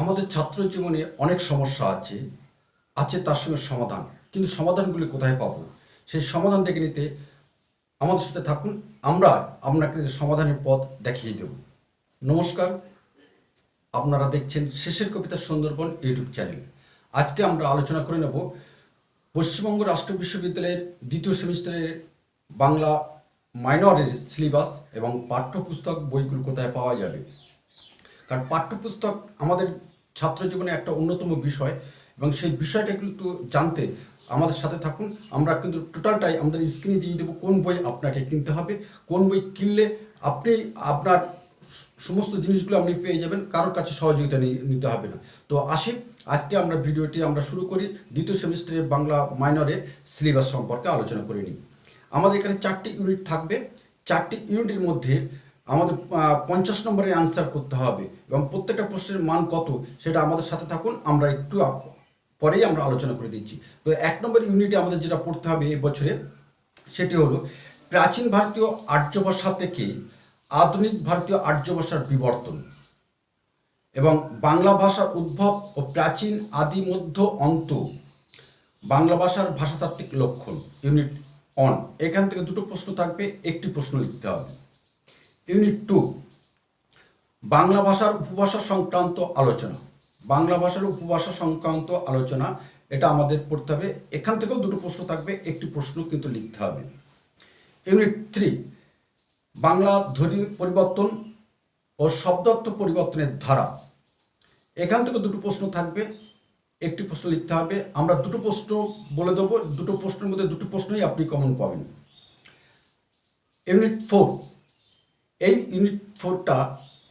আমাদের ছাত্র জীবনে অনেক সমস্যা আছে আছে তার সঙ্গে সমাধান। কিন্তু সমাধানগুলি কোথায় পাবো? সেই সমাধান দেখে নিতে আমাদের সাথে থাকুন, আমরা আপনাকে সমাধানের পথ দেখিয়ে দেব। নমস্কার, আপনারা দেখছেন শেষের কবিতা সুন্দরবন ইউটিউব চ্যানেল। আজকে আমরা আলোচনা করে নেব পশ্চিমবঙ্গ রাষ্ট্র বিশ্ববিদ্যালয়ের দ্বিতীয় সেমিস্টারের বাংলা মাইনরের সিলেবাস এবং পাঠ্যপুস্তক বইগুলো কোথায় পাওয়া যাবে। কারণ পাঠ্যপুস্তক আমাদের ছাত্র জীবনে একটা অন্যতম বিষয় এবং সেই বিষয়টা কিন্তু জানতে আমাদের সাথে থাকুন। আমরা কিন্তু টোটালটাই আমাদের স্ক্রিনে দিয়ে দেবো কোন বই আপনাকে কিনতে হবে, কোন বই কিনলে আপনি আপনার সমস্ত জিনিসগুলো আপনি পেয়ে যাবেন, কারোর কাছে সহযোগিতা নিতে হবে না। তো আসি, আজকে আমরা ভিডিওটি আমরা শুরু করি, দ্বিতীয় সেমিস্টারের বাংলা মাইনরের সিলেবাস সম্পর্কে আলোচনা করে নিই। আমাদের এখানে চারটি ইউনিট থাকবে, চারটি ইউনিটের মধ্যে আমাদের পঞ্চাশ নম্বরের অ্যান্সার করতে হবে এবং প্রত্যেকটা প্রশ্নের মান কত সেটা আমাদের সাথে থাকুন, আমরা একটু পরেই আমরা আলোচনা করে দিচ্ছি। তো এক নম্বর ইউনিটে আমাদের যেটা পড়তে হবে এই বছরে, সেটি হলো প্রাচীন ভারতীয় আর্য ভাষা থেকে আধুনিক ভারতীয় আর্য ভাষার বিবর্তন এবং বাংলা ভাষার উদ্ভব ও প্রাচীন আদি মধ্য অন্ত বাংলা ভাষার ভাষাতাত্ত্বিক লক্ষণ ইউনিট অন এখান থেকে দুটো প্রশ্ন থাকবে, একটি প্রশ্ন লিখতে হবে। ইউনিট টু বাংলা ভাষার উপভাষা সংক্রান্ত আলোচনা। বাংলা ভাষার উপভাষা সংক্রান্ত আলোচনা, এটা আমাদের পড়তে হবে। এখান থেকেও দুটো প্রশ্ন থাকবে, একটি প্রশ্ন কিন্তু লিখতে হবে। ইউনিট থ্রি বাংলা ধ্বনি পরিবর্তন ও শব্দার্থ পরিবর্তনের ধারা। এখান থেকে দুটো প্রশ্ন থাকবে, একটি প্রশ্ন লিখতে হবে। আমরা দুটো প্রশ্ন বলে দেবো, দুটো প্রশ্নের মধ্যে দুটো প্রশ্নই আপনি কমন পাবেন। ইউনিট ফোর এই ইউনিট ফোরটা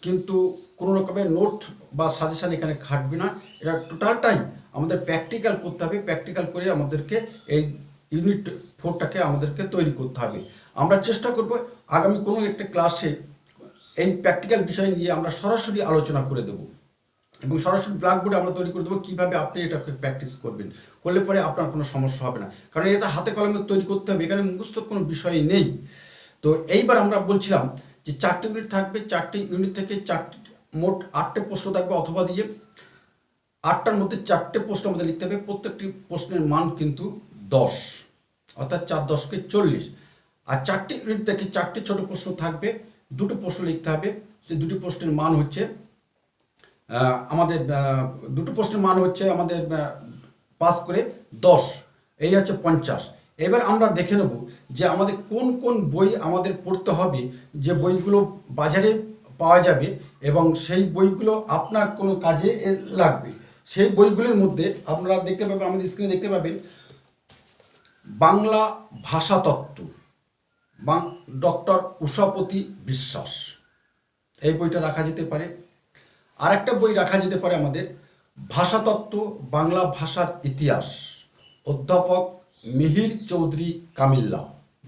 কিন্তু কোনো রকমের নোট বা সাজেশান এখানে খাটবে না। এটা টোটালটাই আমাদের প্র্যাকটিক্যাল করতে হবে। প্র্যাকটিক্যাল করে আমাদেরকে এই ইউনিট ফোরটাকে আমাদেরকে তৈরি করতে হবে। আমরা চেষ্টা করব আগামী কোনো একটা ক্লাসে এই প্র্যাকটিক্যাল বিষয় নিয়ে আমরা সরাসরি আলোচনা করে দেবো। এবং সরাসরি ব্ল্যাকবোর্ডে আমরা তৈরি করে দেবো কীভাবে আপনি এটাকে প্র্যাকটিস করবেন। করলে পরে আপনার কোনো সমস্যা হবে না। কারণ এটা হাতে কলমে তৈরি করতে হবে। এখানে মুখস্থর কোনো বিষয় নেই। তো এইবার আমরা বলছিলাম যে চারটি ইউনিট থাকবে, চারটি ইউনিট থেকে চারটি, মোট আটটে প্রশ্ন থাকবে অথবা দিয়ে আটটার মধ্যে চারটে প্রশ্ন আমাদের লিখতে হবে, প্রত্যেকটি প্রশ্নের মান কিন্তু দশ, অর্থাৎ চার দশকে চল্লিশ। আর চারটি ইউনিট থেকে চারটে ছোট প্রশ্ন থাকবে, দুটো প্রশ্ন লিখতে হবে সেই দুটি প্রশ্নের মান হচ্ছে আমাদের দুটো প্রশ্নের মান হচ্ছে আমাদের পাস করে দশ, এই হচ্ছে পঞ্চাশ। এবার আমরা দেখে নেব যে আমাদের কোন কোন বই আমাদের পড়তে হবে, যে বইগুলো বাজারে পাওয়া যাবে এবং সেই বইগুলো আপনার কোনো কাজে লাগবে। সেই বইগুলির মধ্যে আপনারা দেখতে পাবেন, আমাদের স্ক্রিনে দেখতে পাবেন, বাংলা ভাষাতত্ত্ব বাং, ডক্টর উষাপতি বিশ্বাস। এই বইটা রাখা যেতে পারে। আরেকটা বই রাখা যেতে পারে আমাদের ভাষাতত্ত্ব বাংলা ভাষার ইতিহাস। অধ্যাপক মিহির চৌধুরী কামিল্লা।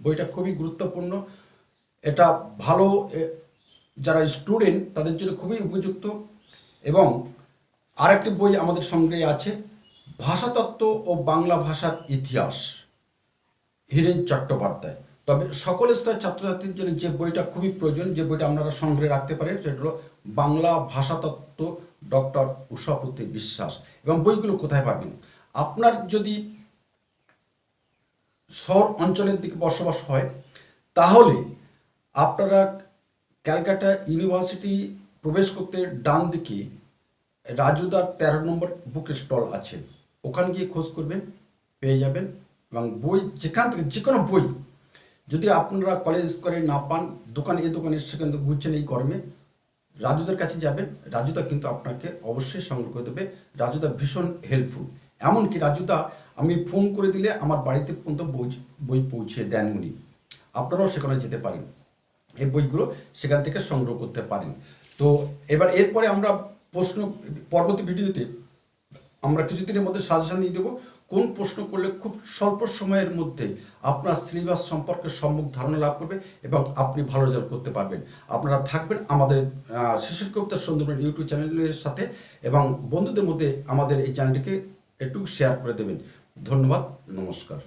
বইটা খুবই গুরুত্বপূর্ণ। এটা ভালো যারা স্টুডেন্ট তাদের জন্য খুবই উপযুক্ত। এবং আরেকটি বই আমাদের সংগ্রহে আছে, ভাষাতত্ত্ব ও বাংলা ভাষার ইতিহাস, হীরেন চট্টোপাধ্যায়। তবে সকল স্তরের ছাত্রছাত্রীর জন্য যে বইটা খুবই প্রয়োজন, যে বইটা আপনারা সংগ্রহে রাখতে পারেন, সেটা হলো বাংলা ভাষাতত্ত্ব ডক্টর উষাপতি বিশ্বাস। এবং বইগুলো কোথায় পাবেন? আপনার যদি শহর অঞ্চলের দিকে বসবাস হয়, তাহলে আপনারা ক্যালকাটা ইউনিভার্সিটি প্রবেশ করতে ডান দিকে রাজুদার তেরো নম্বর বুক স্টল আছে, ওখানে গিয়ে খোঁজ করবেন, পেয়ে যাবেন এবং বই যেখান থেকে যে কোনো বই যদি আপনারা কলেজ করে না পান, দোকানে এ দোকানে সেখান ঘুরছেন এই গরমে, রাজুদার কাছে যাবেন, রাজুদা কিন্তু আপনাকে অবশ্যই সংগ্রহ করে দেবে, রাজুদা ভীষণ হেল্পফুল এমনকি রাজুদা আমি ফোন করে দিলে আমার বাড়িতে পর্যন্ত বই বই পৌঁছে দেন উনি। আপনারাও সেখানে যেতে পারেন। এই বইগুলো সেখান থেকে সংগ্রহ করতে পারেন। তো এবার এরপরে আমরা প্রশ্ন, পরবর্তী ভিডিওতে আমরা কিছুদিনের মধ্যে সাজেশন দিয়ে দেবো, কোন প্রশ্ন করলে খুব স্বল্প সময়ের মধ্যে আপনার সিলেবাস সম্পর্কে সম্মুখ ধারণা লাভ করবে এবং আপনি ভালো রেজাল্ট করতে পারবেন। আপনারা থাকবেন আমাদের শিশির কবিতা সুন্দরবন ইউটিউব চ্যানেলের সাথে এবং বন্ধুদের মধ্যে আমাদের এই চ্যানেলটিকে একটু শেয়ার করে দেবেন। ধন্যবাদ নমস্কার।